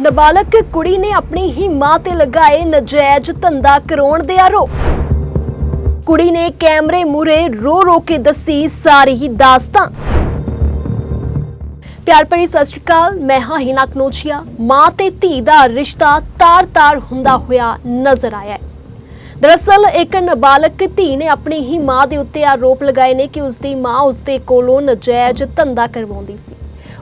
ਨਾਬਾਲਗ ਕੁੜੀ ਨੇ ਆਪਣੀ ਹੀ ਮਾਂ ਤੇ ਲਗਾਏ ਨਜਾਇਜ਼ ਧੰਦਾ ਕਰਾਉਣ ਦੇ ਆਰੋਪ। ਕੁੜੀ ਨੇ ਕੈਮਰੇ ਮੂਰੇ ਰੋ ਰੋ ਕੇ ਦੱਸੀ ਸਾਰੀ ਹੀ ਦਾਸਤਾਂ ਪਿਆਰ ਭਰੀ ਸਤਿ ਸ਼੍ਰੀ ਅਕਾਲ, ਮੈਂ ਹਾਂ ਹਿਨਾ ਕਨੋਚੀਆ ਮਾਂ ਤੇ ਧੀ ਦਾ ਰਿਸ਼ਤਾ ਤਾਰ-ਤਾਰ ਹੁੰਦਾ ਹੋਇਆ ਨਜ਼ਰ ਆਇਆ ਹੈ। ਦਰਅਸਲ, ਇੱਕ ਨਾਬਾਲਗ ਧੀ ਨੇ ਆਪਣੀ ਹੀ ਮਾਂ ਦੇ ਉੱਤੇ ਆਰੋਪ ਲਗਾਏ ਨੇ ਕਿ ਉਸ ਦੀ ਮਾਂ ਉਸ ਦੇ ਕੋਲੋਂ ਨਜਾਇਜ਼ ਧੰਦਾ ਕਰਵਾਉਂਦੀ ਸੀ।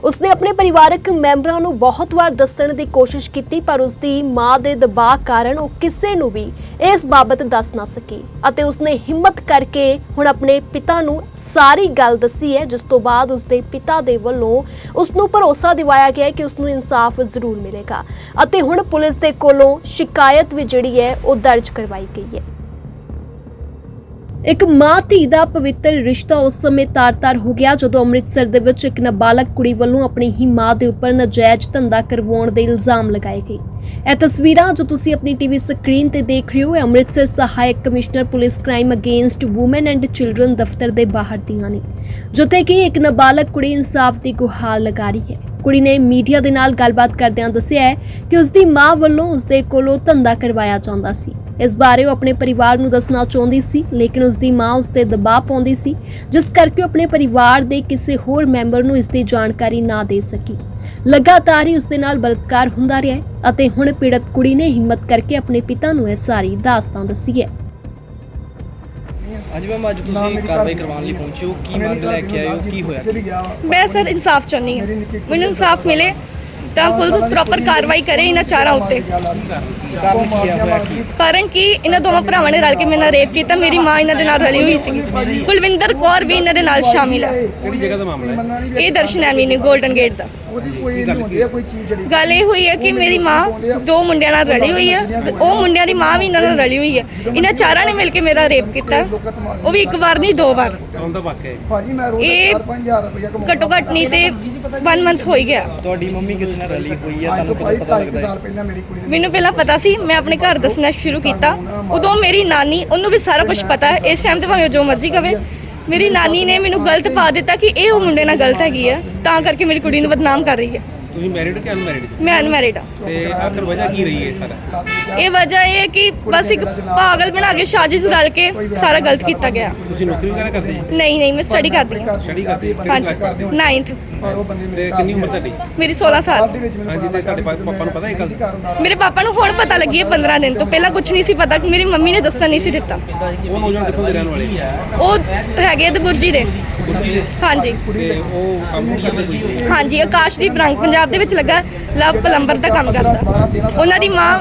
ਉਸਨੇ ਆਪਣੇ ਪਰਿਵਾਰਕ ਮੈਂਬਰਾਂ ਨੂੰ ਬਹੁਤ ਵਾਰ ਦੱਸਣ ਦੀ ਕੋਸ਼ਿਸ਼ ਕੀਤੀ, ਪਰ ਉਸਦੀ ਮਾਂ ਦੇ ਦਬਾਅ ਕਾਰਨ ਉਹ ਕਿਸੇ ਨੂੰ ਵੀ ਇਸ ਬਾਬਤ ਦੱਸ ਨਾ ਸਕੀ ਅਤੇ ਉਸਨੇ ਹਿੰਮਤ ਕਰਕੇ ਹੁਣ ਆਪਣੇ ਪਿਤਾ ਨੂੰ ਸਾਰੀ ਗੱਲ ਦੱਸੀ ਹੈ, ਜਿਸ ਤੋਂ ਬਾਅਦ ਉਸਦੇ ਪਿਤਾ ਦੇ ਵੱਲੋਂ ਉਸ ਨੂੰ ਭਰੋਸਾ ਦਿਵਾਇਆ ਗਿਆ ਕਿ ਉਸ ਨੂੰ ਇਨਸਾਫ ਜ਼ਰੂਰ ਮਿਲੇਗਾ ਅਤੇ ਹੁਣ ਪੁਲਿਸ ਦੇ ਕੋਲੋਂ ਸ਼ਿਕਾਇਤ ਵੀ ਜਿਹੜੀ ਹੈ, ਉਹ ਦਰਜ ਕਰਵਾਈ ਗਈ ਹੈ। ਇੱਕ ਮਾਂ ਧੀ ਦਾ ਪਵਿੱਤਰ ਰਿਸ਼ਤਾ ਉਸ ਸਮੇਂ ਤਾਰ-ਤਾਰ ਹੋ ਗਿਆ ਜਦੋਂ ਅੰਮ੍ਰਿਤਸਰ ਦੇ ਵਿੱਚ ਇੱਕ ਨਾਬਾਲਗ ਕੁੜੀ ਵੱਲੋਂ ਆਪਣੀ ਹੀ ਮਾਂ ਦੇ ਉੱਪਰ ਨਜਾਇਜ਼ ਧੰਦਾ ਕਰਵਾਉਣ ਦੇ ਇਲਜ਼ਾਮ ਲਗਾਏ ਗਏ। ਇਹ ਤਸਵੀਰਾਂ ਜੋ ਤੁਸੀਂ ਆਪਣੀ ਟੀਵੀ ਸਕਰੀਨ ਤੇ ਦੇਖ ਰਹੇ ਹੋ, ਇਹ ਅੰਮ੍ਰਿਤਸਰ ਸਹਾਇਕ commissioner police crime against women and children ਦਫ਼ਤਰ ਦੇ ਬਾਹਰ ਦੀਆਂ ਨੇ, ਜਿੱਥੇ ਕਿ ਇੱਕ ਨਾਬਾਲਗ ਕੁੜੀ ਇਨਸਾਫ ਦੀ ਗੁਹਾਰ ਲਗਾ ਰਹੀ ਹੈ। ਕੁੜੀ ਨੇ ਮੀਡੀਆ ਦੇ ਨਾਲ ਗੱਲਬਾਤ ਕਰਦਿਆਂ ਦੱਸਿਆ ਹੈ ਕਿ ਉਸ ਦੀ ਮਾਂ ਵੱਲੋਂ ਉਸ ਦੇ ਕੋਲੋਂ ਧੰਦਾ ਕਰਵਾਇਆ ਜਾਂਦਾ ਸੀ। ਇਸ ਬਾਰੇ ਉਹ ਆਪਣੇ ਪਰਿਵਾਰ ਨੂੰ ਦੱਸਣਾ ਚਾਹੁੰਦੀ ਸੀ ਲੇਕਿਨ ਉਸ ਦੀ ਮਾਂ ਉਸ ਤੇ ਦਬਾਅ ਪਾਉਂਦੀ ਸੀ ਜਿਸ ਕਰਕੇ ਉਹ ਆਪਣੇ ਪਰਿਵਾਰ ਦੇ ਕਿਸੇ ਹੋਰ ਮੈਂਬਰ ਨੂੰ ਇਸ ਦੀ ਜਾਣਕਾਰੀ ਨਾ ਦੇ ਸਕੀ। ਲਗਾਤਾਰ ਹੀ ਉਸ ਦੇ ਨਾਲ ਬਲਾਤਕਾਰ ਹੁੰਦਾ ਰਿਹਾ ਅਤੇ ਹੁਣ ਪੀੜਤ ਕੁੜੀ ਨੇ ਹਿੰਮਤ ਕਰਕੇ ਆਪਣੇ ਪਿਤਾ ਨੂੰ ਇਹ ਸਾਰੀ ਦਾਸਤਾਨ ਦੱਸੀ ਹੈ। ਅੱਜ ਮੈਮ ਅੱਜ ਤੁਸੀਂ ਕਾਰਵਾਈ ਕਰਵਾਉਣ ਲਈ ਪਹੁੰਚੇ ਹੋ। ਕੀ ਮੰਗ ਲੈ ਕੇ ਆਏ ਹੋ? ਕੀ ਹੋਇਆ? ਮੈਂ ਸਰ ਇਨਸਾਫ ਚਾਹੁੰਦੀ ਹਾਂ। ਮੈਨੂੰ ਇਨਸਾਫ ਮਿਲੇ ਤਾਂ ਪੁਲਿਸ ਪ੍ਰੋਪਰ ਕਾਰਵਾਈ ਕਰੇ ਇਹਨਾਂ ਚਾਰਾਂ ਉੱਤੇ। ਕਾਰਨ ਕੀ ਹੋਇਆ ਕੀ? ਕਾਰਨ ਕਿ ਇਹਨਾਂ ਦੋਵਾਂ ਭਰਾਵਾਂ ਨੇ ਰਲ ਕੇ ਮੇਰੇ ਨਾਲ ਰੇਪ ਕੀਤਾ ਮੇਰੀ ਮਾਂ ਇਹਨਾਂ ਦੇ ਨਾਲ ਰਲੀ ਹੋਈ ਸੀ। ਕੁਲਵਿੰਦਰ ਕੌਰ ਵੀ ਇਹਨਾਂ ਦੇ ਨਾਲ ਸ਼ਾਮਿਲ ਹੈ ਕਿਹੜੀ ਜਗ੍ਹਾ ਦਾ ਮਾਮਲਾ ਹੈ? ਇਹ ਦਰਸ਼ਨ ਐਵੀ ਨੇ 골ਡਨ ਗੇਟ ਦਾ। ਉਹਦੀ ਕੋਈ ਨਹੀਂ ਹੁੰਦੀ ਹੈ ਕੋਈ ਚੀਜ਼ ਜਿਹੜੀ ਗੱਲ ਇਹ ਹੋਈ ਹੈ ਕਿ ਮੇਰੀ ਮਾਂ ਦੋ ਮੁੰਡਿਆਂ ਨਾਲ ਰਲੀ ਹੋਈ ਹੈ ਤੇ ਉਹ ਮੁੰਡਿਆਂ ਦੀ ਮਾਂ ਵੀ ਇਹਨਾਂ ਨਾਲ ਰਲੀ ਹੋਈ ਹੈ ਇਹਨਾਂ ਚਾਰਾਂ ਨੇ ਮਿਲ ਕੇ ਮੇਰਾ ਰੇਪ ਕੀਤਾ। ਉਹ ਵੀ ਇੱਕ ਵਾਰ ਨਹੀਂ ਦੋ ਵਾਰ। ਕੌਣ ਦਾ ਵਾਕਿਆ ਹੈ। ਭਾਜੀ ਮੈਂ ਰੋਜ਼ ਇਹ 4-5000 ਰੁਪਏ ਕਮਾਉਂਦਾ। ਘੱਟੋ ਘੱਟ ਨਹੀਂ ਤੇ 1 ਮੰਥ ਹੋ ਹੀ ਗਿਆ। ਤੁਹਾਡੀ ਮੰਮੀ ਕਿਸ ਨਾਲ ਰਲੀ ਹੋਈ ਹੈ ਤੁਹਾਨੂੰ ਕਦੋਂ ਪਤਾ ਲੱਗਦਾ ਹੈ? ਮੈਨੂੰ ਪਹਿਲਾਂ ਪਤਾ ਸੀ ਮੈਂ ਆਪਣੇ ਘਰ ਦੱਸਣਾ ਸ਼ੁਰੂ ਕੀਤਾ। ਉਦੋਂ ਮੇਰੀ ਨਾਨੀ ਉਹਨੂੰ ਵੀ ਸਾਰਾ ਕੁਝ ਪਤਾ ਹੈ। ਇਸ ਟਾਈਮ ਤੇ ਭਾਵੇਂ ਜੋ ਮਰਜ਼ੀ ਕਵੇ। ਮੇਰੀ ਨਾਨੀ ਨੇ ਮੈਨੂੰ ਗਲਤ ਪਾ ਦਿੱਤਾ ਕਿ ਇਹ ਉਹ ਮੁੰਡੇ ਨਾਲ ਗਲਤ ਹੈਗੀ ਹੈ ਤਾਂ ਕਰਕੇ ਮੇਰੀ ਕੁੜੀ ਨੂੰ ਬਦਨਾਮ ਕਰ ਰਹੀ ਹੈ ਤੁਸੀਂ ਮੈਰਿਡ ਕਿ ਅਨਮੈਰਿਡ ਮੈਂ ਅਨਮੈਰਿਡ ਆ। ਤੇ ਆਖਰ ਵਜ੍ਹਾ ਕੀ ਰਹੀ ਹੈ ਸਾਰਾ? ਇਹ ਵਜ੍ਹਾ ਇਹ ਹੈ ਕਿ ਬਸ ਇੱਕ ਪਾਗਲ ਬਣਾ ਕੇ ਸਾਜ਼ਿਸ਼ ਰਲ ਕੇ ਸਾਰਾ ਗਲਤ ਕੀਤਾ ਗਿਆ। ਤੁਸੀਂ ਨੌਕਰੀ ਵਗੈਰਾ ਕਰਦੇ ਜੀ? ਨਹੀਂ ਨਹੀਂ ਮੈਂ ਸਟੱਡੀ ਕਰਦੀ ਹਾਂ। ਸਟੱਡੀ ਕਰਦੇ ਜੀ? ਹਾਂਜੀ 9th ਪਰ ਉਹ ਬੰਦੇ ਤੇ ਮੇਰੇ ਕਿੰਨੀ ਉਮਰ ਤੁਹਾਡੀ? ਮੇਰੀ 16 ਸਾਲ। ਹਾਂਜੀ ਤੇ ਤੁਹਾਡੇ ਪਾ- ਪਾਪਾ ਨੂੰ ਪਤਾ ਇਹ ਗੱਲ? ਮੇਰੇ ਪਾਪਾ ਨੂੰ ਹੁਣ ਪਤਾ ਲੱਗੀ ਹੈ 15 ਦਿਨ ਤੋਂ। ਪਹਿਲਾਂ ਕੁਝ ਨਹੀਂ ਸੀ ਪਤਾ। ਮੇਰੀ ਮੰਮੀ ਨੇ ਦੱਸਣ ਨਹੀਂ ਸੀ ਦਿੱਤਾ। ਉਹ ਨੌਜਵਾਨ ਕਿੱਥੋਂ ਦੇ ਰਹਿਣ ਵਾਲੇ? ਉਹ ਹੈਗੇ ਦਬੁਰਜੀ ਦੇ ਗੁਰਜੀ ਦੇ। ਹਾਂਜੀ। ਤੇ ਉਹ ਕੰਮ ਨਹੀਂ ਕਰਦੇ ਕੋਈ? ਹਾਂਜੀ ਆਕਾਸ਼ਦੀਪ ਰੰਗ ਪੰਜਾਬ ਦੇ ਵਿੱਚ ਲੱਗਾ ਲਵ ਪਲੰਬਰ ਦਾ ਕੰਮ ਕਰਦਾ। ਉਹਨਾਂ ਦੀ ਮਾਂ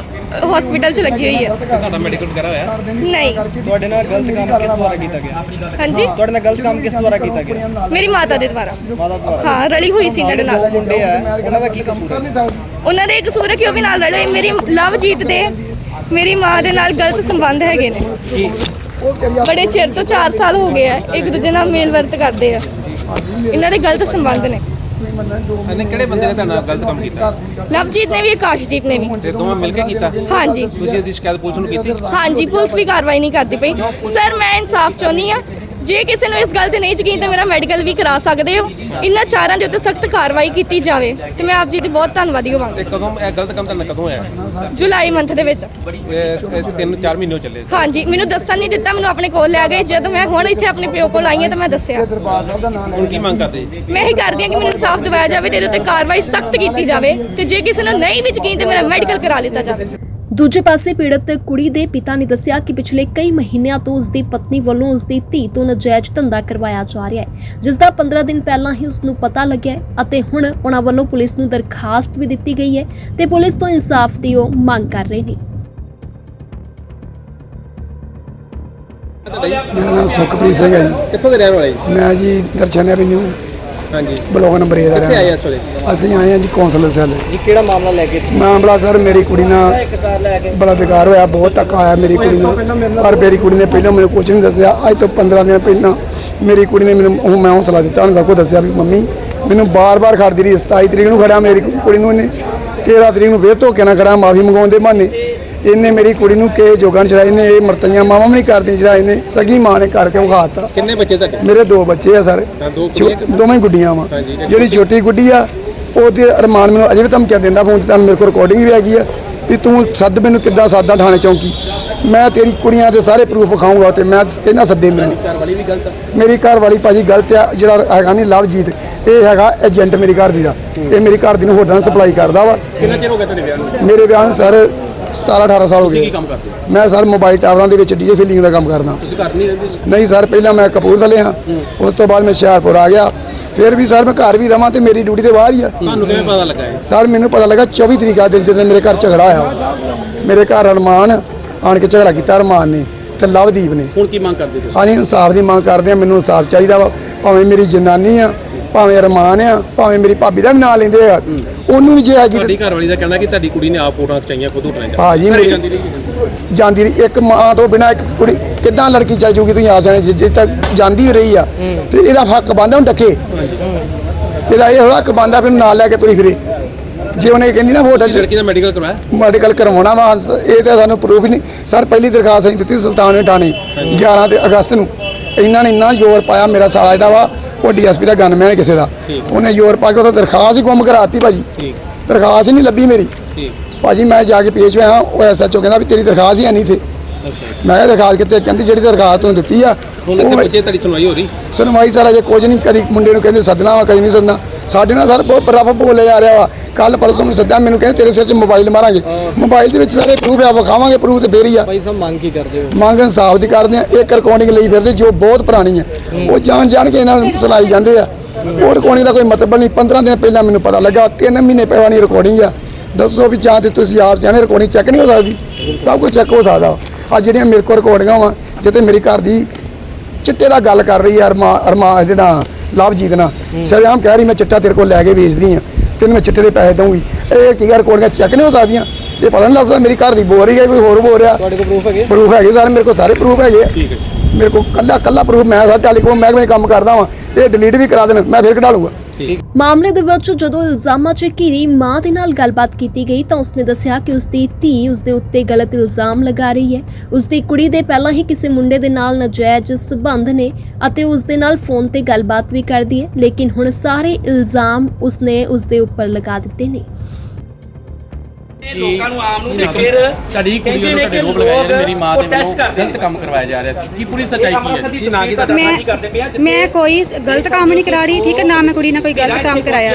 ਹਸਪੀਟਲ 'ਚ ਲੱਗੀ ਹੋਈ ਹੈ। ਤੁਹਾਡਾ ਮੈਡੀਕਲ ਵਗੈਰਾ ਹੋਇਆ? ਨਹੀਂ। ਤੁਹਾਡੇ ਨਾਲ ਗਲਤ ਕੰਮ ਕਿਸ ਦੁਆਰਾ ਕੀਤਾ ਗਿਆ? ਹਾਂਜੀ? ਤੁਹਾਡੇ ਨਾਲ ਗਲਤ ਕੰਮ ਕਿਸ ਦੁਆਰਾ ਕੀਤਾ ਗਿਆ? ਮੇਰੀ ਮਾਤਾ ਦੇ ਦੁਆਰਾ। ਮਾਤਾ ਦੁਆਰਾ? ਹਾਂ ਰਲੀ ਹੋਈ ਸੀ ਨਾਲ। ਮੁੰਡੇ ਆ ਉਹਨਾਂ ਦਾ ਕੀ ਕਸੂਰ ਹੈ? ਉਹਨਾਂ ਦੇ ਕਸੂਰ ਹੈ ਕਿ ਉਹ ਵੀ ਨਾਲ ਰਲੇ। ਮੇਰੀ ਲਵਜੀਤ ਦੇ ਮੇਰੀ ਮਾਂ ਦੇ ਨਾਲ ਗਲਤ ਸੰਬੰਧ ਹੈਗੇ ਨੇ। ਬੜੇ ਚਿਰ ਤੋਂ 4 ਸਾਲ ਹੋ ਗਏ ਆ ਇੱਕ ਦੂਜੇ ਨਾਲ ਮੇਲ ਵਰਤ ਕਰਦੇ ਆ। ਇਹਨਾਂ ਦੇ ਗਲਤ ਸੰਬੰਧ ਨੇ। ਇਹਨੇ ਕਿਹੜੇ ਬੰਦੇ ਨੇ ਤੁਹਾਡਾ ਗਲਤ ਕੰਮ ਕੀਤਾ? ਲਵਜੀਤ ਨੇ ਵੀ ਆਕਾਸ਼ਦੀਪ ਨੇ ਵੀ। ਤੇ ਦੋਵਾਂ ਮਿਲ ਕੇ ਕੀਤਾ? ਹਾਂਜੀ। ਤੁਸੀਂ ਇਹਦੀ ਸ਼ਿਕਾਇਤ ਪੁਲਿਸ ਨੂੰ ਕੀਤੀ? ਹਾਂਜੀ ਪੁਲਿਸ ਵੀ ਕਾਰਵਾਈ ਨਹੀਂ ਕਰਦੀ ਪਈ। ਸਰ ਮੈਂ ਇਨਸਾਫ ਚਾਹੁੰਦੀ ਆ ਜੇ ਕਿਸੇ ਨੂੰ ਇਸ ਗੱਲ ਤੇ ਨਹੀਂ ਯਕੀਨ ਤਾਂ ਮੇਰਾ ਮੈਡੀਕਲ ਵੀ ਕਰਾ ਸਕਦੇ ਹੋ। ਇਹਨਾਂ ਚਾਰਾਂ ਦੇ ਉੱਤੇ ਸਖਤ ਕਾਰਵਾਈ ਕੀਤੀ ਜਾਵੇ ਤੇ ਮੈਂ ਆਪ ਜੀ ਦੀ ਬਹੁਤ ਧੰਨਵਾਦੀ ਹੋਵਾਂਗੀ। ਤੇ ਕਦੋਂ ਇਹ ਗਲਤ ਕੰਮ ਤੁਹਾਡਾ ਕਦੋਂ ਹੋਇਆ? ਜੁਲਾਈ ਮੰਥ ਦੇ ਵਿੱਚ। ਇਹ ਇਹ ਤਿੰਨ ਚਾਰ ਮਹੀਨੇ ਹੋ ਚੱਲੇ। ਹਾਂਜੀ ਮੈਨੂੰ ਦੱਸਣ ਨਹੀਂ ਦਿੱਤਾ ਮੈਨੂੰ ਆਪਣੇ ਕੋਲ ਲੈ ਗਏ। ਜਦ ਮੈਂ ਹੁਣ ਇੱਥੇ ਆਪਣੇ ਪਿਓ ਕੋਲ ਆਈ ਹਾਂ ਤਾਂ ਮੈਂ ਦੱਸਿਆ। ਦਰਬਾਰ ਸਾਹਿਬ ਦਾ ਨਾਮ ਲੈ ਹੁਣ ਕੀ ਮੰਗ ਕਰਦੇ? ਜੀ ਮੈਂ ਇਹ ਕਰਦੀ ਹਾਂ ਕਿ ਮੈਨੂੰ ਇਨਸਾਫ ਦਿਵਾਇਆ ਜਾਵੇ ਤੇ ਇਹਦੇ ਉੱਤੇ ਕਾਰਵਾਈ ਸਖਤ ਕੀਤੀ ਜਾਵੇ ਤੇ ਜੇ ਕਿਸੇ ਨੂੰ ਨਹੀਂ ਵੀ ਯਕੀਨ ਤੇ ਮੇਰਾ ਮੈਡੀਕਲ ਕਰਾ ਲਿੱਤਾ ਜਾਵੇ। ਦੂਜੇ ਪਾਸੇ ਪੀੜਤ ਕੁੜੀ ਦੇ ਪਿਤਾ ਨੇ ਦੱਸਿਆ ਕਿ ਪਿਛਲੇ ਕਈ ਮਹੀਨਿਆਂ ਤੋਂ ਉਸ ਦੀ ਪਤਨੀ ਵੱਲੋਂ ਉਸ ਦੀ ਧੀ ਤੋਂ ਨਜਾਇਜ਼ ਧੰਦਾ ਕਰਵਾਇਆ ਜਾ ਰਿਹਾ ਹੈ ਜਿਸ ਦਾ 15 ਦਿਨ ਪਹਿਲਾਂ ਹੀ ਉਸ ਨੂੰ ਪਤਾ ਲੱਗਿਆ ਹੈ ਅਤੇ ਹੁਣ ਉਹਨਾਂ ਵੱਲੋਂ ਪੁਲਿਸ ਨੂੰ ਦਰਖਾਸਤ ਵੀ ਦਿੱਤੀ ਗਈ ਹੈ ਤੇ ਪੁਲਿਸ ਤੋਂ ਇਨਸਾਫ ਦੀ ਉਹ ਮੰਗ ਕਰ ਰਹੇ ਨੇ। ਮੇਰਾ ਨਾਮ ਸੁਖਪ੍ਰੀਤ ਸਿੰਘ ਹੈ ਜੀ। ਕਿੱਥੋਂ ਦੇ ਰਹਿਣ ਵਾਲੇ ਜੀ? ਮੈਂ ਜੀ ਦਰਸ਼ਨ ਐਵਨਿਊ। ਹਾਂਜੀ। ਬਲੋਕ ਨੰਬਰ 1 ਦਾ ਕਿੱਥੇ ਆਏ ਇਸ ਵੇਲੇ? ਅਸੀਂ ਆਏ ਹਾਂ ਜੀ ਕੌਂਸਲਰ ਸੈੱਲ ਜੀ ਕਿਹੜਾ ਮਾਮਲਾ ਲੈ ਕੇ ਮਾਮਲਾ ਸਰ ਮੇਰੀ ਕੁੜੀ ਨਾਲ ਬਲਾਤਕਾਰ ਹੋਇਆ ਬਹੁਤ ਧੱਕਾ ਆਇਆ ਮੇਰੀ ਕੁੜੀ ਨੂੰ ਪਰ ਮੇਰੀ ਕੁੜੀ ਨੇ ਪਹਿਲਾਂ ਮੈਨੂੰ ਕੁਝ ਨਹੀਂ ਦੱਸਿਆ। ਅੱਜ ਤੋਂ 15 ਦਿਨ ਪਹਿਲਾਂ ਮੇਰੀ ਕੁੜੀ ਨੇ ਮੈਨੂੰ ਮੈਂ ਹੌਸਲਾ ਦਿੱਤਾ ਉਹਨੇ ਸਭ ਕੁਝ ਦੱਸਿਆ ਵੀ ਮੰਮੀ ਮੈਨੂੰ ਬਾਰ-ਬਾਰ ਖੜਦੀ ਰਹੀ। 27 ਤਰੀਕ ਨੂੰ ਖੜਿਆ ਮੇਰੀ ਕੁੜੀ ਨੂੰ ਇਹਨੇ 13 ਤਰੀਕ ਨੂੰ ਫੇਰ ਧੋਕੇ ਨਾਲ ਖੜਾ ਮਾਫੀ ਮੰਗਾਉਣ ਦੇ ਬਹਾਨੇ। ਇਹਨੇ ਮੇਰੀ ਕੁੜੀ ਨੂੰ ਕਿ ਜੋਗਾਂ ਛੜਾ ਇਹਨੇ ਇਹ ਮਰਤਈਆਂ ਮਾਵਾਂ ਵੀ ਨਹੀਂ ਕਰਦੀ ਜਿਹੜਾ ਇਹਨੇ ਸਗੀ ਮਾਂ ਨੇ ਕਰਕੇ ਵਿਖਾਤਾ। ਕਿੰਨੇ ਬੱਚੇ ਤੁਹਾਡੇ? ਮੇਰੇ ਦੋ ਬੱਚੇ ਆ ਸਰ। ਹਾਂ, ਦੋ ਛੋ- ਕੁੜੀਆਂ ਕਿ- ਦੋਵੇਂ ਗੁੱਡੀਆਂ ਵਾ। ਹਾਂਜੀ, ਇੱਕ ਜਿਹੜੀ ਛੋਟੀ ਗੁੱਡੀ ਆ ਉਹਦੇ ਅਰਮਾਨ ਮੈਨੂੰ ਅਜੇ ਵੀ ਧਮਕੀਆਂ ਦਿੰਦਾ ਫੋਨ ਤੇ ਤਾਂ ਮੇਰੇ ਕੋਲ ਰਿਕਾਰਡਿੰਗ ਵੀ ਹੈਗੀ ਆ ਵੀ ਤੂੰ ਸੱਦ ਮੈਨੂੰ ਕਿੱਦਾਂ ਸਾਦਾ ਥਾਣੇ ਚੌਂਕੀ। ਮੈਂ ਤੇਰੀ ਕੁੜੀਆਂ ਦੇ ਸਾਰੇ ਪ੍ਰੂਫ ਵਿਖਾਊਂਗਾ ਤੇ ਮੈਂ ਕਹਿੰਦਾ ਸੱਦੇ ਮੈਨੂੰ ਘਰ ਵਾਲੀ ਵੀ ਗਲਤ ਆ? ਮੇਰੀ ਘਰ ਵਾਲੀ ਭਾਜੀ ਗਲਤ ਆ ਜਿਹੜਾ ਹੈਗਾ ਨਹੀਂ ਲਵਜੀਤ ਇਹ ਹੈਗਾ ਏਜੰਟ ਮੇਰੀ ਘਰ ਦੀ ਦਾ। ਇਹ ਮੇਰੀ ਘਰ ਦੀ ਨੂੰ ਹੋਟਲਾਂ ਸਪਲਾਈ ਕਰਦਾ ਵਾ। ਕਿੰਨਾ ਚਿਰ ਹੋ ਗਿਆ ਤੁਹਾਡੇ ਵਿਆਹ ਨੂੰ? ਮੇਰੇ ਵਿਆਹ ਨੂੰ ਸਰ 17 18 ਸਾਲ ਹੋ ਤੁਸੀਂ ਕੀ ਗਏ ਕੰਮ ਕਰਦੇ ਹੋ? ਮੈਂ ਸਰ ਮੋਬਾਈਲ ਟਾਵਰਾਂ ਦੇ ਵਿੱਚ ਡੀਜੇ ਫਿਲਿੰਗ ਦਾ ਕੰਮ ਕਰਦਾ। ਤੁਸੀਂ ਘਰ ਨਹੀਂ ਰਹਿੰਦੇ ਸੀ? ਨਹੀਂ ਸਰ ਪਹਿਲਾਂ ਮੈਂ ਕਪੂਰਥਲੇ ਹਾਂ। ਉਸ ਤੋਂ ਬਾਅਦ ਮੈਂ ਹੁਸ਼ਿਆਰਪੁਰ ਆ ਗਿਆ। ਫਿਰ ਵੀ ਸਰ ਮੈਂ ਘਰ ਵੀ ਰਵਾਂ ਤੇ ਮੇਰੀ ਡਿਊਟੀ ਤੇ ਬਾਹਰ ਹੀ ਆ। ਤੁਹਾਨੂੰ ਕਿਵੇਂ ਪਤਾ ਲੱਗਾ ਇਹ? ਸਰ ਮੈਨੂੰ ਪਤਾ ਲੱਗਾ 24 ਤਰੀਕ ਆ ਦਿਨ ਜਦੋਂ ਮੇਰੇ ਘਰ ਝਗੜਾ ਆਇਆ ਮੇਰੇ ਘਰ ਅਰਮਾਨ ਆਣ ਕੇ ਝਗੜਾ ਕੀਤਾ ਅਰਮਾਨ ਨੇ ਤੇ ਲਵਦੀਪ ਨੇ। ਹੁਣ ਕੀ ਮੰਗ ਕਰਦੇ ਤੁਸੀਂ? ਅਸੀਂ ਇਨਸਾਫ ਦੀ ਮੰਗ ਕਰਦੇ ਆ ਮੈਨੂੰ ਇਨਸਾਫ ਚਾਹੀਦਾ ਵਾ। ਭਾਵੇਂ ਮੇਰੀ ਜਨਾਨੀ ਆ ਭਾਵੇਂ ਅਰਮਾਨ ਆ ਭਾਵੇਂ ਮੇਰੀ ਭਾਬੀ ਦਾ ਵੀ ਨਾਂ ਲੈਂਦੇ ਆ। ਉਹਨੂੰ ਵੀ ਜੇ ਹੈਗੀ ਤੁਹਾਡੀ ਘਰ ਵਾਲੀ ਦਾ ਕਹਿਣਾ ਕਿ ਤੁਹਾਡੀ ਕੁੜੀ ਨੇ ਆਪ ਫੋਟੋਆਂ ਖਿਚਾਈਆਂ ਖੁਦ ਉਠਾਈਆਂ ਭਾਜੀ ਮੇਰੀ- ਜਾਂਦੀ ਰਹੀ ਇੱਕ ਮਾਂ ਤੋਂ ਬਿਨਾ ਇੱਕ ਕੁੜੀ ਕਿੱਦਾਂ ਲੜਕੀ ਚੱਲ ਜੂਗੀ ਤੁਸੀਂ ਆਪ ਜਾਣੇ ਜੇ ਤੱਕ ਜਾਂਦੀ ਹੀ ਰਹੀ ਆ। ਤੇ ਇਹਦਾ ਹੱਕ ਬੰਦਾ ਹੁਣ ਡੱਕੇ। ਇਹਦਾ ਇਹ ਹੱਕ ਬੰਦਾ ਫਿਰ ਨਾਲ ਲੈ ਕੇ ਤੁਰੀ ਫਿਰੇ। ਜੇ ਉਹਨੇ ਕਹਿੰਦੀ ਨਾ ਹੋਟਲ 'ਚ ਲੜਕੀ ਦਾ ਮੈਡੀਕਲ ਕਰਵਾਇਆ? ਮੈਡੀਕਲ ਕਰਵਾਉਣਾ ਵਾ ਇਹ ਤਾਂ ਸਾਨੂੰ ਪ੍ਰੂਫ ਹੀ ਨਹੀਂ। ਸਰ ਪਹਿਲੀ ਦਰਖਾਸਤ ਅਸੀਂ ਦਿੱਤੀ ਸੁਲਤਾਨ ਥਾਣੇ 11 ਤੇ ਅਗਸਤ ਨੂੰ। ਇਹਨਾਂ ਨੇ ਇੰਨਾ ਜ਼ੋਰ ਪਾਇਆ ਮੇਰਾ ਸਾਲਾ ਜਿਹੜਾ ਵਾ ਉਹ ਡੀਐਸਪੀ ਦਾ ਗਨਮੈਨ ਕਿਸੇ ਦਾ। ਉਹਨੇ ਜ਼ੋਰ ਪਾ ਕੇ ਉਹ ਦਰਖਾਸਤ ਹੀ ਗੁੰਮ ਕਰਾਤੀ ਭਾਜੀ। ਦਰਖਾਸਤ ਹੀ ਨਹੀਂ ਲੱਭੀ ਮੇਰੀ। ਭਾਜੀ ਮੈਂ ਜਾ ਕੇ ਪੇਸ਼ ਹੋਇਆ ਉਹ ਐਸਐਚਓ ਕਹਿੰਦਾ ਵੀ ਤੇਰੀ ਦਰਖਾਸਤ ਹੀ ਨਹੀਂ ਥੇ ਮੈਂ ਦਰਖਾਸਤ ਕਿੱਥੇ ਕਹਿੰਦੀ ਜਿਹੜੀ ਦਰਖਾਸਤ ਤੂੰ ਦਿੱਤੀ ਆ ਹੁਣ ਇੱਥੇ ਬੱਚੇ ਤੁਹਾਡੀ ਸੁਣਵਾਈ ਹੋ ਰਹੀ? ਸੁਣਵਾਈ ਸਾਰਾ ਜੇ ਕੁਝ ਨਹੀਂ ਕਦੀ ਮੁੰਡੇ ਨੂੰ ਕਹਿੰਦੇ ਸੱਦਣਾ ਵਾ ਕਦੀ ਨਹੀਂ ਸੱਦਣਾ। ਸਾਡੇ ਨਾਲ ਸਰ ਬਹੁਤ ਰਫ ਬੋਲਿਆ ਜਾ ਰਿਹਾ ਵਾ। ਕੱਲ ਪਰਸੋਂ ਨੂੰ ਸੱਦਿਆ ਮੈਨੂੰ ਕਹਿੰਦੇ ਤੇਰੇ ਸਿਰ 'ਚ ਮੋਬਾਈਲ ਮਾਰਾਂਗੇ। ਮੋਬਾਈਲ ਦੇ ਵਿੱਚ ਸਾਰੇ ਪ੍ਰੂਫ ਆ ਵਿਖਾਵਾਂਗੇ ਪ੍ਰੂਫ ਤੇ ਫੇਰ ਹੀ ਆ। ਭਾਈ ਸਾਹਿਬ ਮੰਗ ਕੀ ਕਰਦੇ ਹੋ? ਮੰਗ ਇਨਸਾਫ ਦੀ ਕਰਦੇ ਆ ਇੱਕ ਰਿਕਾਰਡਿੰਗ ਲਈ ਫਿਰਦੇ ਜੋ ਬਹੁਤ ਪੁਰਾਣੀ ਹੈ ਉਹ ਜਾਣ ਜਾਣ ਕੇ ਇਹਨਾਂ ਨੂੰ ਸੁਣਾਈ ਜਾਂਦੇ ਆ। ਉਹ ਰਿਕਾਰਡਿੰਗ ਦਾ ਕੋਈ ਮਤਲਬ ਨਹੀਂ 15 ਦਿਨ ਪਹਿਲਾਂ ਮੈਨੂੰ ਪਤਾ ਲੱਗਾ 3 ਮਹੀਨੇ ਪੁਰਾਣੀ ਰਿਕਾਰਡਿੰਗ ਆ। ਦੱਸੋ ਵੀ ਜਾਂ ਤੇ ਤੁਸੀਂ ਆਪ ਜਾਣੇ ਰਿਕਾਰਡਿੰਗ ਚੈੱਕ ਨਹੀਂ ਹੋ ਸਕਦੀ। ਸਭ ਕੁਝ ਚੈੱਕ ਹੋ ਸਕਦਾ ਆ ਜਿਹੜੀਆਂ ਮੇਰੇ ਕੋਲ ਰਿਕਾਰਡਿੰਗਾਂ ਵਾ ਜਿੱਤੇ ਮੇਰੀ ਘਰ ਦੀ ਚਿੱਟੇ ਦਾ ਗੱਲ ਕਰ ਰਹੀ ਆ ਅਰਮਾ ਅਰਮਾ ਜਿਹੜਾ ਲਵਜੀਤ ਨਾਲ। ਸ਼ਰੇਆਮ ਕਹਿ ਰਹੀ ਮੈਂ ਚਿੱਟਾ ਤੇਰੇ ਕੋਲ ਲੈ ਕੇ ਵੇਚਦੀ ਆ ਤੈਨੂੰ ਮੈਂ ਚਿੱਟੇ ਦੇ ਪੈਸੇ ਦਊਂਗੀ। ਇਹ ਕੀ ਰਿਕਾਰਡਿੰਗਾਂ ਚੈੱਕ ਨਹੀਂ ਹੋ ਸਕਦੀਆਂ? ਇਹ ਪਤਾ ਨਹੀਂ ਲੱਗਦਾ ਮੇਰੀ ਘਰ ਦੀ ਬੋਲ ਰਹੀ ਹੈ ਕੋਈ ਹੋਰ ਬੋਲ ਰਿਹਾ ਤੁਹਾਡੇ ਕੋਲ ਪ੍ਰੂਫ ਹੈਗੇ? ਪ੍ਰੂਫ ਹੈਗੇ ਸਾਰੇ ਮੇਰੇ ਕੋਲ ਸਾਰੇ ਪ੍ਰੂਫ ਹੈਗੇ। ਠੀਕ ਹੈ ਮੇਰੇ ਕੋਲ ਕੱਲਾ ਕੱਲਾ ਪ੍ਰੂਫ ਮੈਂ ਸਰ ਟੈਲੀਕਾਮ ਮਹਿਕਮੇ ਕੰਮ ਕਰਦਾ ਵਾਂ। ਇਹ ਡਿਲੀਟ ਵੀ ਕਰਾ ਦੇਣ ਮੈਂ ਫਿਰ ਕਢਾ ਲੂੰਗਾ ਮਾਮਲੇ ਦੇ ਵਿੱਚ ਜਦੋਂ ਇਲਜ਼ਾਮਾਂ 'ਚ ਘਿਰੀ ਮਾਂ ਦੇ ਨਾਲ ਗੱਲਬਾਤ ਕੀਤੀ ਗਈ ਤਾਂ ਉਸਨੇ ਦੱਸਿਆ ਕਿ ਉਸਦੀ ਧੀ ਉਸਦੇ ਉੱਤੇ ਗਲਤ ਇਲਜ਼ਾਮ ਲਗਾ ਰਹੀ ਹੈ। ਉਸਦੀ ਕੁੜੀ ਦੇ ਪਹਿਲਾਂ ਹੀ ਕਿਸੇ ਮੁੰਡੇ ਦੇ ਨਾਲ ਨਾਜਾਇਜ਼ ਸਬੰਧ ਨੇ ਅਤੇ ਉਸਦੇ ਨਾਲ ਫੋਨ ਤੇ ਗੱਲਬਾਤ ਵੀ ਕਰਦੀ ਹੈ, ਲੇਕਿਨ ਹੁਣ ਸਾਰੇ ਇਲਜ਼ਾਮ ਉਸਨੇ ਉਸਦੇ ਉੱਪਰ ਲਗਾ ਦਿੱਤੇ ਨੇ। ਇਹ ਲੋਕਾਂ ਨੂੰ ਆਮ ਨੂੰ ਤੇ ਫਿਰ ਤੁਹਾਡੀ ਕੁੜੀ ਕਹਿੰਦੇ ਵੱਲੋਂ ਨੇ ਤੁਹਾਡੇ ਕਿ ਰੋਪ ਲਗਾਇਆ ਲੋਕ ਮੇਰੀ ਮਾਂ ਦੇ protest ਵੱਲੋਂ ਕਰਦੇ ਗਲਤ ਕੰਮ ਕਰਵਾਇਆ ਜਾ ਰਿਹਾ ਕੀ ਪੂਰੀ ਸੱਚਾਈ ਕੀ ਹੈ ਕੀ ਨਾ ਕੀ ਤੁਹਾਡਾ ਮੈਂ ਸਾਂਝੀ ਕਰਦੇ ਪਿਆ ਮੈਂ ਕੋਈ ਗਲਤ ਕੰਮ ਨਹੀਂ ਕਰਾ ਰਹੀ ਠੀਕ ਹੈ ਨਾ ਮੈਂ ਕੁੜੀ ਨਾਲ ਕੋਈ ਗਲਤ ਕੰਮ ਕਰਾਇਆ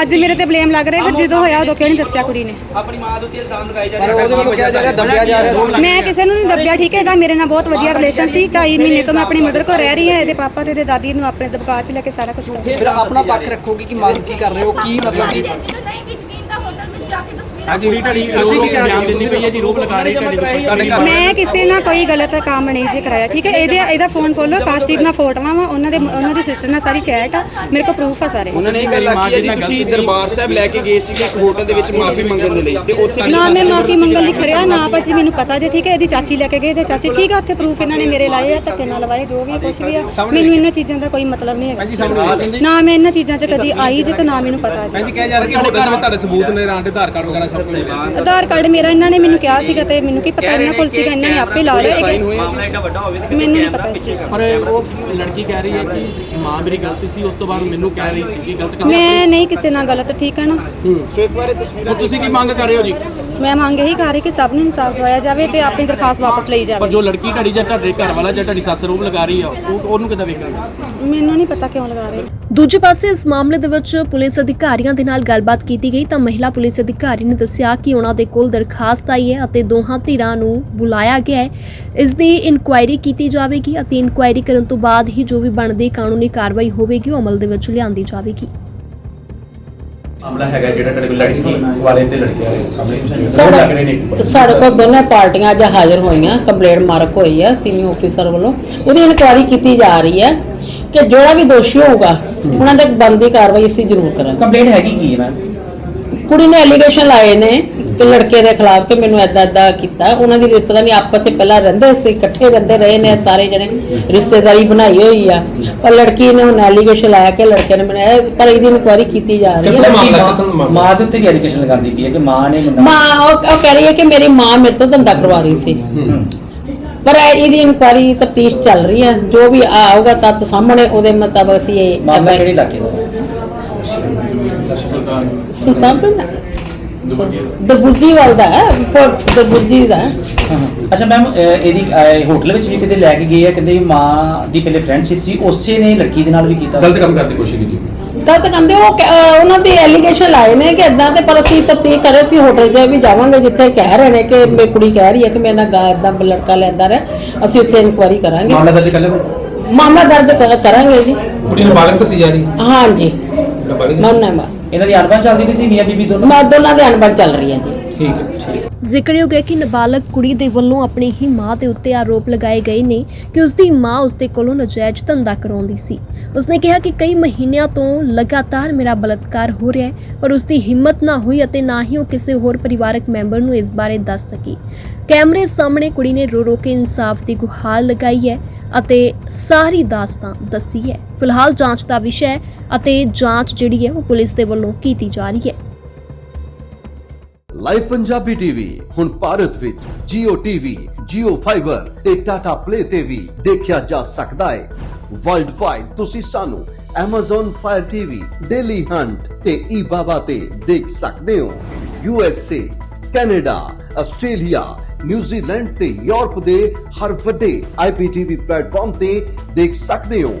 ਅੱਜ ਮੇਰੇ ਤੇ ਬਲੇਮ ਲੱਗ ਰਿਹਾ ਫਿਰ ਜਦੋਂ ਹੋਇਆ ਉਦੋਂ ਕਿਉਂ ਨਹੀਂ ਦੱਸਿਆ ਕੁੜੀ ਨੇ ਆਪਣੀ ਮਾਂ ਦੇ ਉੱਤੇ ਇਲਜ਼ਾਮ ਲਗਾਏ ਜਾ ਪਰ ਉਹਦੇ ਵੱਲੋਂ ਕਿਹਾ ਜਾ ਰਿਹਾ ਦੱਬਿਆ ਜਾ ਰਿਹਾ ਮੈਂ ਕਿਸੇ ਨੂੰ ਨਹੀਂ ਦੱਬਿਆ ਠੀਕ ਹੈ ਇਹਦਾ ਮੇਰੇ ਨਾਲ ਬਹੁਤ ਵਧੀਆ ਰਿਲੇਸ਼ਨ ਸੀ 2.5 ਮਹੀਨੇ ਤੋਂ ਮੈਂ ਆਪਣੀ ਮਦਰ ਕੋਲ ਰਹਿ ਰਹੀ ਹਾਂ ਇਹਦੇ ਪਾਪਾ ਤੇ ਇਹਦੇ ਦਾਦੀ ਨੂੰ ਆਪਣੇ ਦਬਕਾ 'ਚ ਲੈ ਕੇ ਸਾਰਾ ਕੁਝ ਫਿਰ ਆਪਣਾ ਪੱਖ ਰੱਖੋਗੇ ਕਿ ਮੰਗ ਕੀ ਕਰ ਰਹੇ ਹੋ ਕੀ ਮਤਲਬ ਕਿ ਹੋਟਲ ਵਿੱਚ ਜਾ ਕੇ ਦੱਸੋ ਹਾਂਜੀ ਵੀ ਤੁਹਾਡੀ ਰੋਪ ਕੀ ਕਹਿਣਾ ਇਲਜ਼ਾਮ ਦਿੰਦੀ ਪਈ ਹੈ ਜੀ ਰੋਪ ਲਗਾ ਰਹੀ ਤੁਹਾਡੇ ਉੱਪਰ ਤੁਹਾਡੇ ਘਰ ਮੈਂ ਕਿਸੇ ਨਾਲ ਕੋਈ ਗਲਤ ਕੰਮ ਨਹੀਂ ਜੇ ਕਰਾਇਆ ਠੀਕ ਹੈ? ਇਹਦੇ ਇਹਦਾ ਫੋਨ ਫੋਲੋ ਕਾਸ਼ਦੀਪ ਨਾਲ ਫੋਟੋਆਂ ਵਾ ਉਹਨਾਂ ਦੇ ਉਹਨਾਂ ਦੀ ਸਿਸਟਰ ਨਾਲ ਸਾਰੀ ਚੈਟ ਆ ਮੇਰੇ ਕੋਲ ਪ੍ਰੂਫ ਆ ਸਾਰੇ। ਉਹਨਾਂ ਨੇ ਇਹ ਗੱਲ ਆਖੀ ਹੈ ਜੀ ਤੁਸੀਂ ਦਰਬਾਰ ਸਾਹਿਬ ਲੈ ਕੇ ਗਏ ਸੀਗੇ ਇੱਕ ਹੋਟਲ ਦੇ ਵਿੱਚ ਮਾਫੀ ਮੰਗਣ ਦੇ ਲਈ ਤੇ ਉੱਥੇ ਨਾ ਮੈਂ ਮਾਫੀ ਮੰਗਣ ਲਈ ਖੜਿਆ ਨਾ ਭਾਜੀ ਮੈਨੂੰ ਪਤਾ ਜੇ ਠੀਕ ਹੈ? ਇਹਦੀ ਚਾਚੀ ਲੈ ਕੇ ਗਏ ਤੇ ਚਾਚੀ ਠੀਕ ਆ ਉੱਥੇ ਪ੍ਰੂਫ ਇਹਨਾਂ ਨੇ ਮੇਰੇ ਲਾਏ ਆ ਧੱਕੇ ਨਾਲ ਲਵਾਏ ਜੋ ਵੀ ਕੁਝ ਵੀ ਆ। ਮੈਨੂੰ ਇਹਨਾਂ ਚੀਜ਼ਾਂ ਦਾ ਕੋਈ ਮਤਲਬ ਨਹੀਂ ਹੈਗਾ। ਨਾ ਮੈਂ ਇਹਨਾਂ ਚੀਜ਼ਾਂ 'ਚ ਕਦੀ ਆਈ ਜੇ ਤੇ ਨਾ ਮੈਨੂੰ ਪਤਾ ਜੀ। ਕਿਹਾ ਜਾ ਰਿਹਾ ਕਿ ਤੁਹਾਡੇ ਸਬੂਤ ਨੇ ਦੇ ਆਧਾਰ ਕਾਰਡ ਵਗੈਰਾ ਆਧਾਰ ਕਾਰਡ ਮੇਰਾ ਇਹਨਾਂ ਨੇ ਮੈਨੂੰ ਕਿਹਾ ਸੀਗਾ ਤੇ ਮੈਨੂੰ ਕੀ ਪਤਾ ਇਹਨਾਂ ਕੋਲ ਸੀਗਾ ਇਹਨਾਂ ਨੇ ਆਪੇ ਲਾ ਲਿਆ ਇਹ- ਮਾਮਲਾ ਐਡਾ ਵੱਡਾ ਹੋਵੇ ਤੇ ਮੈਨੂੰ ਨਹੀਂ ਪਤਾ ਦਾ ਪਰ ਉਹ ਲੜਕੀ ਕਹਿ ਰਹੀ ਹੈ ਕਿ ਮਾਂ ਮੇਰੀ ਗਲਤੀ ਸੀ ਉਸ ਤੋਂ ਬਾਅਦ ਮੈਨੂੰ ਕਹਿ ਰਹੀ ਸੀ ਕਿ ਗਲਤ ਕੰਮ ਮੈਂ ਨਹੀਂ ਕਿਸੇ ਨਾਲ ਗਲਤ ਠੀਕ ਹੈ ਨਾ? ਸੋ ਇੱਕ ਵਾਰ ਇਹ ਤਸਵੀਰਾਂ ਤੁਸੀਂ ਕੀ ਮੰਗ ਕਰ ਰਹੇ ਹੋ ਜੀ? ਮੈਂ ਮੰਗ ਇਹੀ ਕਰ ਰਹੀ ਕਿ ਸਭ ਨੂੰ ਇਨਸਾਫ ਦਵਾਇਆ ਜਾਵੇ ਤੇ ਆਪਣੀ ਦਰਖਾਸਤ ਵਾਪਸ ਲਈ ਪਰ ਜਾਵੇ ਜੋ ਲੜਕੀ ਤੁਹਾਡੀ ਜਾਂ ਤੁਹਾਡੇ ਘਰ ਵਾਲਾ ਜਾਂ ਤੁਹਾਡੀ ਸੱਸ ਰੋਪ ਲਗਾ ਰਹੀ ਆ ਉਹ ਉਹਨੂੰ ਕਿੱਦਾਂ ਵੇਖਣਾ ਮੈਨੂੰ ਨਹੀਂ ਪਤਾ ਕਿਉਂ ਲਗਾ ਰਹੇ। ਦੂਜੇ ਪਾਸੇ ਇਸ ਮਾਮਲੇ ਦੇ ਵਿੱਚ ਪੁਲਿਸ ਅਧਿਕਾਰੀਆਂ ਦੇ ਨਾਲ ਗੱਲਬਾਤ ਕੀਤੀ ਗਈ ਤਾਂ ਮਹਿਲਾ ਪੁਲਿਸ ਅਧਿਕਾਰੀ ਨੇ ਦੱਸਿਆ ਕਿ ਉਹਨਾਂ ਦੇ ਕੋਲ ਦਰਖਾਸਤ ਆਈ ਹੈ ਅਤੇ ਦੋਹਾਂ ਧਿਰਾਂ ਨੂੰ ਬੁਲਾਇਆ ਗਿਆ ਹੈ। ਇਸ ਦੀ ਇਨਕੁਆਇਰੀ ਕੀਤੀ ਜਾਵੇਗੀ ਅਤੇ ਇਨਕੁਆਇਰੀ ਕਰਨ ਤੋਂ ਬਾਅਦ ਹੀ ਜੋ ਵੀ ਬਣਦੀ ਕਾਨੂੰਨੀ ਕਾਰਵਾਈ ਹੋਵੇਗੀ ਉਹ ਅਮਲ ਦੇ ਵਿੱਚ ਲਿਆਂਦੀ ਜਾਵੇਗੀ। ਮਾਮਲਾ ਹੈਗਾ ਜਿਹੜਾ ਤੁਹਾਡੇ ਕੋਲ ਲੜਕੀ ਵਾਲੇ ਤੇ ਲੜਕੀਆਂ ਦੇ ਸਾਹਮਣੇ ਉਹ ਲੱਗ ਰਹੇ ਨੇ ਇੱਕ ਸਾਡੇ ਸਾਡੇ ਕੋਲ ਦੋਨੇ ਪਾਰਟੀਆਂ ਅੱਜ ਹਾਜ਼ਰ ਹੋਈਆਂ ਕੰਪਲੇਂਟ ਮਾਰਕ ਹੋਈ ਹੈ ਸੀਨੀਅਰ ਅਫੀਸਰ ਵੱਲੋਂ। ਉਹਦੀ ਇਨਕੁਆਇਰੀ ਕੀਤੀ ਜਾ ਰਹੀ ਹੈ ਕਿ ਜਿਹੜਾ ਵੀ ਦੋਸ਼ੀ ਹੋਊਗਾ ਉਹਨਾਂ ਤੇ ਬਣਦੀ ਕਾਰਵਾਈ ਅਸੀਂ ਜ਼ਰੂਰ ਕਰਾਂਗੇ। ਕੰਪਲੇਂਟ ਹੈਗੀ ਕੀ ਹੈ ਮੈਮ? ਕੁੜੀ ਨੇ ਐਲੀਗੇਸ਼ਨ ਲਾਏ ਨੇ ਕਿ ਲੜਕੇ ਦੇ ਖਿਲਾਫ ਕਿ ਮੈਨੂੰ ਐਦਾਂ ਐਦਾਂ ਕੀਤਾ। ਉਹਨਾਂ ਦੀ ਪਤਾ ਨਹੀਂ ਆਪਸ ਵਿੱਚ ਪਹਿਲਾਂ ਰਹਿੰਦੇ ਸੀ ਇਕੱਠੇ ਰਹਿੰਦੇ ਰਹੇ ਨੇ ਸਾਰੇ ਜਣੇ ਰਿਸ਼ਤੇਦਾਰੀ ਬਣਾਈ ਹੋਈ ਆ। ਪਰ ਲੜਕੀ ਨੇ ਹੁਣ ਐਲੀਗੇਸ਼ਨ ਲਾਇਆ ਕਿ ਲੜਕੇ ਨੇ ਬਣਾਇਆ ਪਰ ਇਹਦੀ ਇਨਕੁਆਇਰੀ ਕੀਤੀ ਜਾ ਰਹੀ ਹੈ। ਮਾਂ ਦੇ ਉੱਤੇ ਵੀ ਐਲੀਗੇਸ਼ਨ ਲਗਾਉਂਦੀ ਪਈ ਹੈ ਕਿ ਮਾਂ ਨੇ ਮੈਨੂੰ ਮਾਂ ਉਹ ਉਹ ਕਹਿ ਰਹੀ ਹੈ ਕਿ ਮੇਰੀ ਮਾਂ ਮੇਰੇ ਤੋਂ ਧੰਦਾ ਕਰਵਾ ਰਹੀ ਸੀ। ਪਰ ਇਹ- ਇਹਦੀ ਇਨਕੁਆਰੀ ਤਫਤੀਸ਼ ਚੱਲ ਰਹੀ ਹੈ। ਜੋ ਵੀ ਆਊਗਾ ਤੱਤ ਸਾਹਮਣੇ ਉਹਦੇ ਮੁਤਾਬਕ ਅਸੀਂ ਇਹ ਮਾਮਲਾ ਕਿਹੜੇ ਇਲਾਕੇ ਦਾ? ਸੁਲਤਾਨਪੁਰ ਦਰਬੁਰਦੀ ਵਾਲ। ਦਾ ਹੈ? ਦਰਬੁਰਦੀ ਦਾ ਹੈ। ਅੱਛਾ ਮੈਮ ਇਹਦੀ ਅਹ, ਹੋਟਲ ਵਿੱਚ ਵੀ ਕਿਤੇ ਲੈ ਕੇ ਗਏ ਆ? ਕਹਿੰਦੇ ਮਾਂ ਦੀ ਪਹਿਲੇ ਫਰੈਂਡਸ਼ਿਪ ਸੀ ਉਸੇ ਨੇ ਲੜਕੀ ਦੇ ਨਾਲ ਵੀ ਕੀਤਾ? ਗਲਤ ਕੰਮ ਕਰਨ ਦੀ ਕੋਸ਼ਿਸ਼ ਕੀਤੀ। ਗਲਤ ਕਹਿੰਦੇ ਉਹ ਕ- ਅਹ ਉਹਨਾਂ ਦੇ ਐਲੀਗੇਸ਼ਨ ਲਾਏ ਨੇ ਕਿ ਇਦਾਂ ਤੇ ਪਰ ਅਸੀਂ ਤਫਤੀਸ਼ ਕਰੇ ਸੀ ਹੋਟਲ 'ਚ ਵੀ ਜਾਵਾਂਗੇ ਜਿੱਥੇ ਕਹਿ ਰਹੇ ਨੇ ਕਿ ਮੇਰੀ ਕੁੜੀ ਕਹਿ ਰਹੀ ਹੈ ਕਿ ਮੇਰੇ ਨਾਲ ਗਾ ਇਦਾਂ ਲੜਕਾ ਲੈਂਦਾ ਰਿਹਾ ਅਸੀਂ ਉੱਥੇ ਇਨਕੁਆਇਰੀ ਕਰਾਂਗੇ। ਮਾਮਲਾ ਦਰਜ ਕਰ ਲਿਆ ਮਾਮਲਾ ਦਰਜ ਕ- ਕਰਾਂਗੇ ਜੀ ਕੁੜੀ ਨੂੰ ਬਾਲਗ ਦੱਸੀ ਜਾ ਰਹੀ? ਹਾਂਜੀ। ਨਾਬਾਲਿਗ ਮੰਨਣਾ ਮੈਂ। ਇਹਨਾਂ ਦੀ ਅਣਬਣ ਚੱਲਦੀ ਵੀ ਸੀ ਮੀਆਂ ਬੀਬੀ ਦੋਨੋਂ? ਮੈਂ ਦੋਨਾਂ ਦੇ ਅਣਬਣ ਚੱਲ ਰਹੀ ਹੈ ਜੀ। ਠੀਕ ਹੈ ਜ਼ਿਕਰਯੋਗ ਹੈ। ਕਿ ਨਾਬਾਲਗ ਕੁੜੀ ਦੇ ਵੱਲੋਂ ਆਪਣੀ ਹੀ ਮਾਂ ਦੇ ਉੱਤੇ ਆਰੋਪ ਲਗਾਏ ਗਏ ਨੇ ਕਿ ਉਸ ਦੀ ਮਾਂ ਉਸ ਦੇ ਕੋਲੋਂ ਨਜਾਇਜ਼ ਧੰਦਾ ਕਰਾਉਂਦੀ ਸੀ। ਉਸਨੇ ਕਿਹਾ ਕਿ ਕਈ ਮਹੀਨਿਆਂ ਤੋਂ ਲਗਾਤਾਰ ਮੇਰਾ ਬਲਾਤਕਾਰ ਹੋ ਰਿਹਾ ਹੈ ਪਰ ਉਸ ਦੀ ਹਿੰਮਤ ਨਾ ਹੋਈ ਅਤੇ ਨਾ ਹੀ ਉਹ ਕਿਸੇ ਹੋਰ ਪਰਿਵਾਰਕ ਮੈਂਬਰ ਨੂੰ ਇਸ ਬਾਰੇ ਦੱਸ ਸਕੀ। ਕੈਮਰੇ ਸਾਹਮਣੇ ਕੁੜੀ ਨੇ ਰੋ ਰੋ ਕੇ ਇਨਸਾਫ ਦੀ ਗੁਹਾਰ ਲਗਾਈ ਹੈ ਅਤੇ ਸਾਰੀ ਦਾਸਤਾਂ ਦੱਸੀ ਹੈ। ਫਿਲਹਾਲ ਜਾਂਚ ਦਾ ਵਿਸ਼ਾ ਹੈ ਅਤੇ ਜਾਂਚ ਜਿਹੜੀ ਹੈ ਉਹ ਪੁਲਿਸ ਦੇ ਵੱਲੋਂ ਕੀਤੀ ਜਾ ਰਹੀ ਹੈ। ਲਾਈਵ ਪੰਜਾਬੀ ਟੀਵੀ ਹੁਣ ਭਾਰਤ ਵਿੱਚ Jio TV, Jio Fiber ਤੇ Tata Play ਤੇ ਵੀ ਦੇਖਿਆ ਜਾ ਸਕਦਾ ਹੈ। ਵਰਲਡ ਵਾਈਡ ਤੁਸੀਂ ਸਾਨੂੰ Amazon Fire TV, Daily Hunt ਤੇ eBaba ਤੇ ਦੇਖ ਸਕਦੇ ਹੋ। USA, Canada, Australia, New Zealand ਤੇ ਯੂਰਪ ਦੇ ਹਰ ਵੱਡੇ IPTV ਪਲੇਟਫਾਰਮ ਤੇ ਦੇਖ ਸਕਦੇ ਹੋ।